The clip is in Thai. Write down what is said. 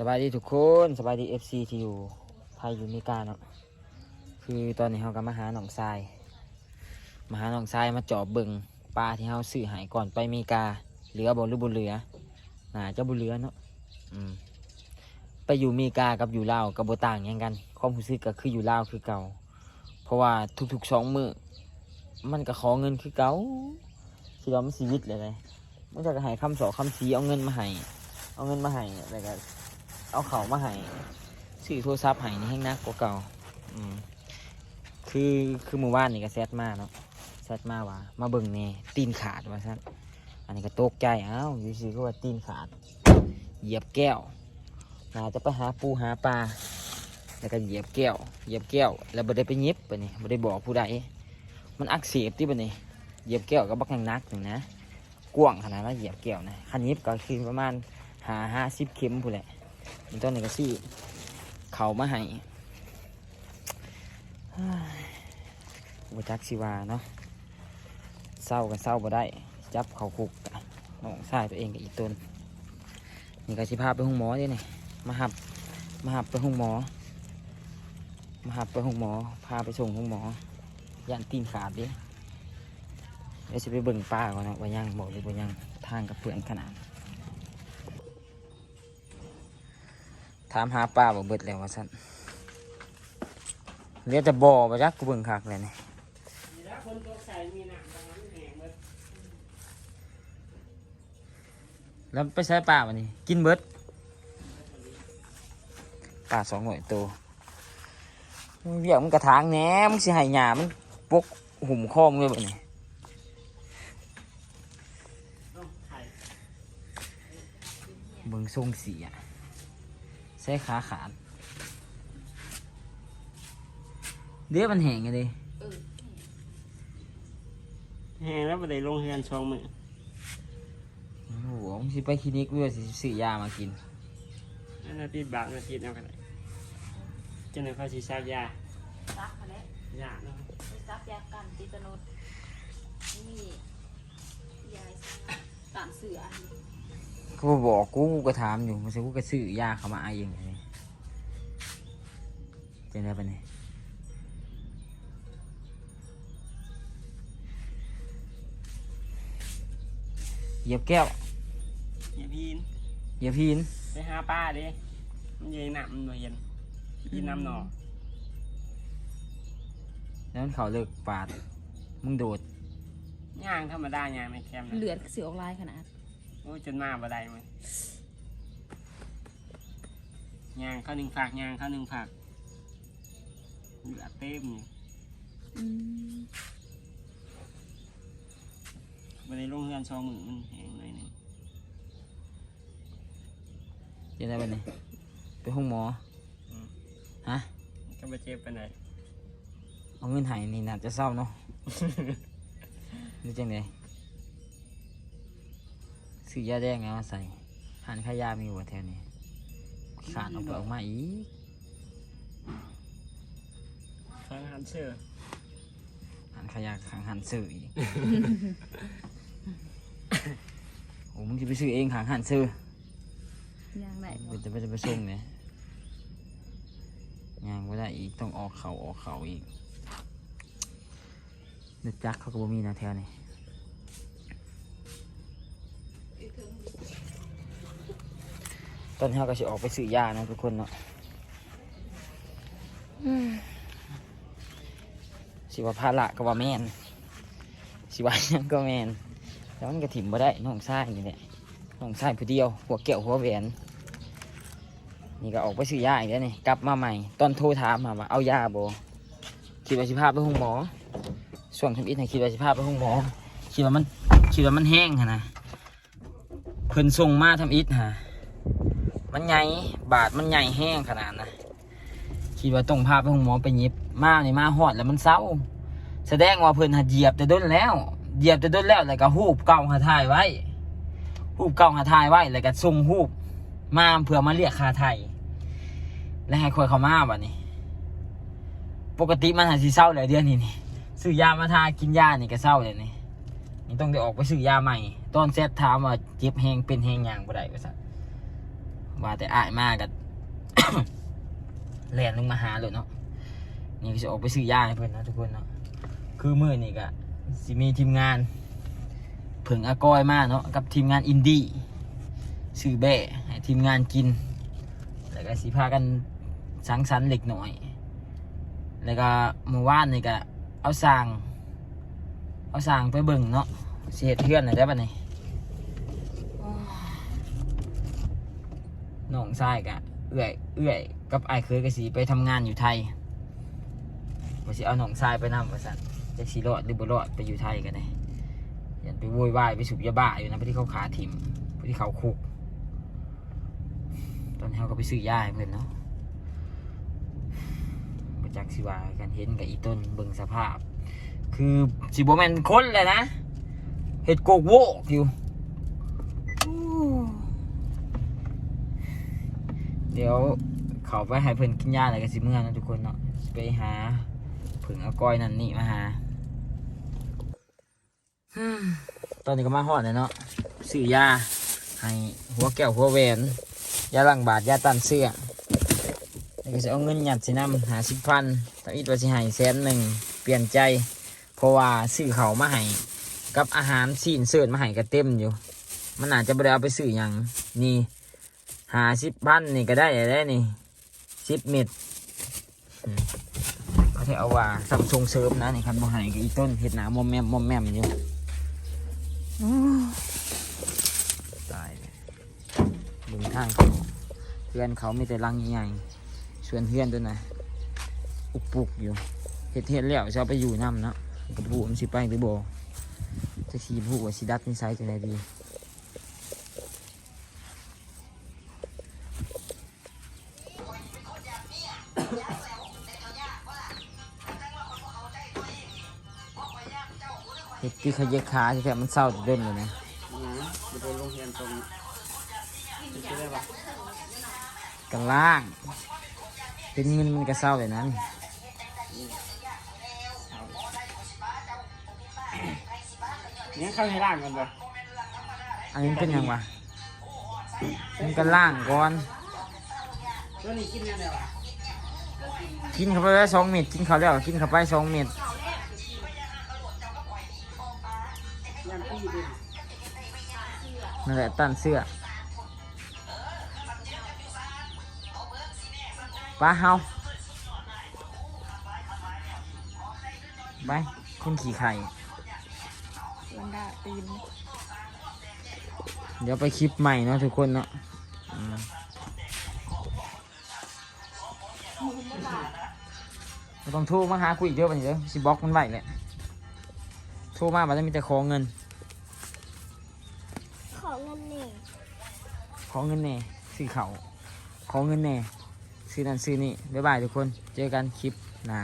สบายดีทุกคนสบายดีเอฟซีที่อยู่ไทยอยู่อเมริกาเนาะคือตอนนี้เขาก็มาหาหนองทราย มาหาหนองทรายมาเจอบเบิงปลาที่เขาซื้อหายก่อนไปอเมริกาเหลือบ่หรือบ่เหลือน่าจะบ่เหลือเนาะอืมไปอยู่อเมริกากับอยู่ลาวกับบ่ต่างหยังกันความรู้สึกก็คืออยู่ลาวคือเก่า เพราะว่าทุกๆสองมือมันก็ขอเงินคือเก่าสิเรามันชีวิตเลยเลยมันจะให้คำสอนคำสีเอาเงินมาให้เอาเงินมาให้แล้วก็ เอาเขามาให้ซื้อโทรศัพท์ให้นี่แห้งนักกว่าเก่า อืมคือคือหมู่บ้านนี่ก็แซดมากเนาะแซดมากว่า มาเบิ่งแน่ตีนขาดว่าซั่นอันนี้ก็ตกใจอ้าวอยู่ซื่อก็ว่าตีนขาด เหยียบแก้วน่าจะไปหาปูหาปลาแล้วก็เหยียบแก้วเหยียบแก้วแล้วบ่ได้ไปเย็บปะนี่บ่ได้บอกผู้ใดมันอักเสบที่ปะนี่เหยียบแก้วก็บักนักหนึ่งนะกว้างขนาดนั้นเหยียบแก้วนะคันยิบก็คือประมาณหาห้าสิบเข็มผู้แหละ มันต้นนี้ก็ซี่เขามาให้บัจักสิวาเนาะเศร้ากันเศร้าบ่ได้ จับเขาคุกน้องชายตัวเองกับอีกตนนี่ก็สิพาไปห้องหมอเด้นี่มาหับมาหับไปห้องหมอ มาหับไปห้องหมอ พาไปส่งห้องหมอย่านตีนขาดดิเดี๋ยวจะไปเบิ่งป้าก่อนนะว่ายังบอกเลยว่ายังทางกับเพื่อนขนาด ถามหาป้าบ่เบิดแล้วว่าซั่นเหลือแต่บ่อบ่จักกูเบิ่งคักเลยนี่แล้วคนตัวใส่มีหนักตรงนั้นแหงหมดแล้วไปใช้ป้าวันนี้กินเบิดป้าสองหน่วยตมึงเรียมึงกระถางแหนมึงสิให้หญ้ามันปกหุ่มคอมึงเลยบ่นี่เบิ่งทรงสีอะ ใช้ขาขาด เดี๋ยวมันแห้งไงดิแหงแล้วไปได้ลงเฮือนชองมือโอ้โหมึงสิไปคลินิกเพื่อสิซื้อยามากินอันนาทีบาทนาทีเอากันเลยจะในภาษีซาบยาซักมาแล้วยาเนาะไปซักยากันติตานุดมียายต่างเสืออันนี้ ก็บอกกูกูก็ถามอยู่มันสิกูก็ซื้อยาเขามาเอาเองเลยเจะได้ปะเนี่ยเหยียบแก้วอย่าพีนเหยียบพีนไปหาป้าดิมันเย็นหนักมันบ่เย็นกินน้ำหนอแล้วมันเขาเลิกปาดมึงโดดย่างธรรมดาย่างไม่แคมนะเหลือดเสือออกลายขนาดโอ้ยจนมาบ่ได้มั้ยย่างเข้าหนึ่งฝากย่างเข้าหนึ่งฝากเหลือเต็มอยู่อืมไปได้ลงเฮือนชองมือมันแหงหน่อยหนึงเจะได้ปะเนี่ยไปห้องหมอ ฮะก็ไปเจ็บไปไหนเอาเงินใหายนี่น่าจะเศร้าเนาะ นี่จังได ซื้อยาแดงไงมาใส่หันขายามีหัวแถวนี้ขาดออกไปออกมาอีกทางหันเชื่อหันขยะขังหันซื้ออีก โอ้มึงจะไปซื้อเองขังหันซื้อยังไหนเดี๋ยวจะไปจะไปส่งเนี่ยยังไม่ได้อีกต้องออกเขาออกเขาอีกเนึกจักเขาก็บ่มีนะแถวนี้ ตอนนี้เขาก็จะออกไปซื้อยาเนาะทุกคนเนาะอืมสิว่าภาระก็ว่าแม่นสิว่าหยังก็แม่นแล้วมันก็ถิ่มบ่ได้น้องชายนี่แหละน้องชายผู้เดียวหัวแก้วหัวแหวนนี่ก็ออกไปซื้อยาอีกแล้วนี่กลับมาใหม่ ตอนโทรถามมาว่าเอายาโบคิดว่าสิพาไปห้องหมอส่วนทำอิฐให้คิดว่าสิพาไปห้องหมอคิดว่ามันคิดว่ามันแห้งหั้นนะ เพิ่นส่งมาทำอิฐฮะมันใหญ่บาดมันใหญ่แห้งขนาดนะคิดว่าต้องพาไปห้องหมอไปยิบมานี่มาหอดแล้วมันเศร้า แสดงว่าเพิ่นหัดเหยียบแต่ด้นแล้วเหยียบแต่ด้นแล้วแล้วก็หูบเก่าหาถ่ายไว้หูบเก่าหาถ่ายไว้แล้วก็ส่งหูบมาเพื่อมาเรียกคาไทยและให้คอยเขามาบัดนี้ ปกติมันหาสิเศร้าเลยเดือนนี้นี่ซื้อยามาทากินยานี่ก็เศร้าเลยนี่นี่ต้องได้ออกไปซื้อยาใหม่ ตอนเซตถามว่าเจ็บแหงเป็นแหงยางบ่ได้ว่าซะโว่าแต่อายมากกันแลนลงมาหาเลยเนาะนี่ก็จะออกไปซื้อยาให้เพื่อนนะทุกคนเนาะคือมือนี่ก็สิมีทีมงานเผิงอากอยมาเนาะกับทีมงานอินดี้ซื้อแบ่ให้ทีมงานกิน แล้วก็สิพากันสังสรรค์เล็กหน่อย แล้วก็เมื่อวานนี่ก็เอาสาง เอาสางไปเบิ่งเนาะ เฮ็ดเพื่อนน่ะได้ปะนี่น้องชายกะเอื้อยเอื้อยกับไอ้ายเคยก็สิไปทำงานอยู่ไทยว่าสิเอาน้องชายไปนำว่าซั่นจะสิรอดหรือบ่รอดไปอยู่ไทยกันได้ยันไปโวยวายไปสูบยาบ้าอยู่นะไปที่เขาขาถิ่มไปที่เขาคุก ตอนนี้เขาก็ไปซื้อยาให้เพื่อนเนาะมาจากสิวากันเห็นกับอีต้นเบิ่งสภาพ คือสิบแมนคนเลยนะ เห็ดโกกโวกอยู่ เดี๋ยวเขาไปให้เพื่อนกินยาอะไรกันสิเมื่อนะทุกคนเนาะไปหาผึ่งเอาก้อยนั่นนี่มาหาตอนนี้ก็มาหอดเลยเนาะซื้อยาให้หัวแก้วหัวแหวนยาล้างบาดยาตันเสื้อแล้วก็จะเอาเงินหยัดสินำหาสิบพันตอนนี้ตัวสิให้แสนหนึ่งเปลี่ยนใจ เพราะว่าซื้อเขามาให้ กับอาหารซีนเสิร์ฟมาให้ก็เต็มอยู่ มันอาจจะไม่ได้เอาไปซื้ออย่างนี่หาสิบพันนี่ก็ได้ได้นี่สิบเม็ดอืมก็ที่เอาว่าซัมซุงเซิร์ฟนะนี่คันบ่ให้กับอีต้นเห็ดหนามอมแมมมอมแมมอยู่ตายเลยดึงทางเขาเพื่อนเขามีแต่รังใหญ่ส่วนเพื่อนตัวน่ะอุกปุกอยู่เฮ็ดเฮ็ดแล้วจะเอาไปอยู่น้ำเนาะกับผู้มสิไปหรือบ่ จะสีผู้ว่าสิดัดนิสัยจังไดดีเฮ็ดที่เขาเย็กขาที่แท้มันเศร้าจะเดินเลยนะนะจะไปโรงเรียนตรงกันล่าง เป็นเงินมันก็เศร้าเลยนั้น เนี่ยเข้าให้ร่างกันปะอันนี้เป็นหยังวะมันกันล่างก่อนตัวนี้กินยังไงวะกินเข้าไปแล้วสองเม็ดกินเขาวแล้วกินเข้าไปสองเม็ดยันตี้ดินั่นแหละตันเสื้อปลาเฮาไปคุณขี่ไข่ วันดาตีนเดี๋ยวไปคลิปใหม่เนาะทุกคนเนาะอืมบ่ต้องโทรมาหาคุยอีกเด้อบัดนี้เด้อสิบล็อกมันไว้แหละโทรมาบัดนี้มีแต่ขอเงิน ขอเงินนี่ขอเงินแหน่ซื้อเขาวขอเงินแหน่ซื้อนั่นซื้อนี่บ๊ายบายทุกคน เจอกันคลิปหน้า